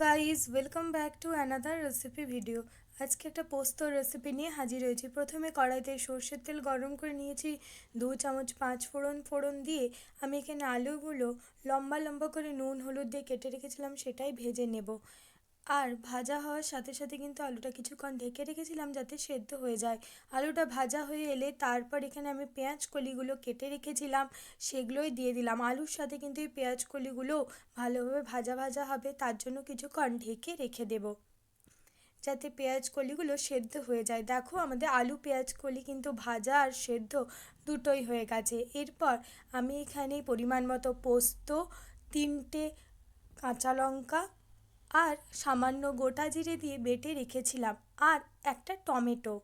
Guys welcome back to another recipe video আজকে একটা পোস্ত রেসিপি নিয়ে হাজির হয়েছি। প্রথমে কড়াইতে সর্ষের তেল গরম করে নিয়েছি। দু চামচ পাঁচ ফোড়ন ফোড়ন দিয়ে আমি এখানে আলুগুলো লম্বা লম্বা করে নুন, হলুদ দিয়ে কেটে রেখেছিলাম, সেটাই ভেজে নেব। আর ভাজা হওয়ার সাথে সাথে কিন্তু আলুটা কিছুক্ষণ ঢেকে রেখেছিলাম যাতে সেদ্ধ হয়ে যায়। আলুটা ভাজা হয়ে এলে তারপর এখানে আমি পেঁয়াজ কলিগুলো কেটে রেখেছিলাম, সেগুলোই দিয়ে দিলাম। আলুর সাথে কিন্তু এই পেঁয়াজ কলিগুলো ভালোভাবে ভাজা ভাজা হবে, তার জন্য কিছুক্ষণ ঢেকে রেখে দেব। যাতে পেঁয়াজ কলিগুলো সেদ্ধ হয়ে যায়। দেখো আমাদের আলু পেঁয়াজ কলি কিন্তু ভাজা আর সেদ্ধ দুটোই হয়ে গেছে। এরপর আমি এখানে পরিমাণ মতো পোস্ত, তিনটে কাঁচা লঙ্কা আর সামান্য গোটা জিরে দিয়ে বেটে রেখেছিলাম আর একটা টমেটো।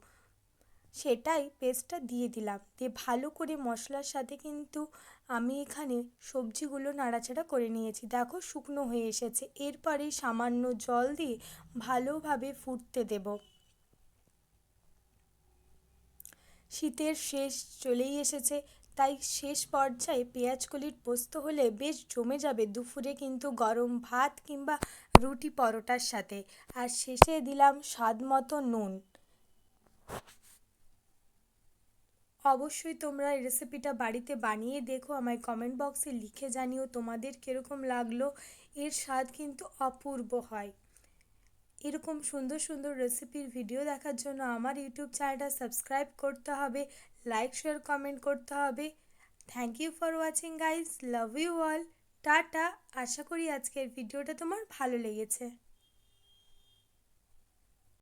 সেটাই পেস্টটা দিয়ে দিলাম। দিয়ে ভালো করে মশলার সাথে কিন্তু আমি এখানে সবজিগুলো নাড়াচাড়া করে নিয়েছি। দেখো শুকনো হয়ে এসেছে। এরপরে সামান্য জল দিয়ে ভালোভাবে ফুটতে দেব। শীতের শেষ চলেই এসেছে। তাই শেষ পর্যায়ে পেঁয়াজকলির পোস্ত হলে বেশ জমে যাবে দুপুরে কিন্তু গরম ভাত কিংবা রুটি পরোটার সাথে। আর শেষে দিলাম স্বাদ মতো নুন। অবশ্যই তোমরা এই রেসিপিটা বাড়িতে বানিয়ে দেখো, আমায় কমেন্ট বক্সে লিখে জানিও তোমাদের কীরকম লাগল। এর স্বাদ কিন্তু অপূর্ব হয়। এরকম সুন্দর সুন্দর রেসিপির ভিডিও দেখার জন্য আমার ইউটিউব চ্যানেলটা সাবস্ক্রাইব করতে হবে লাইক শেয়ার কমেন্ট করতে হবে। Thank you for watching guys love you all tata আশা করি আজকের ভিডিওটা তোমার ভালো লেগেছে।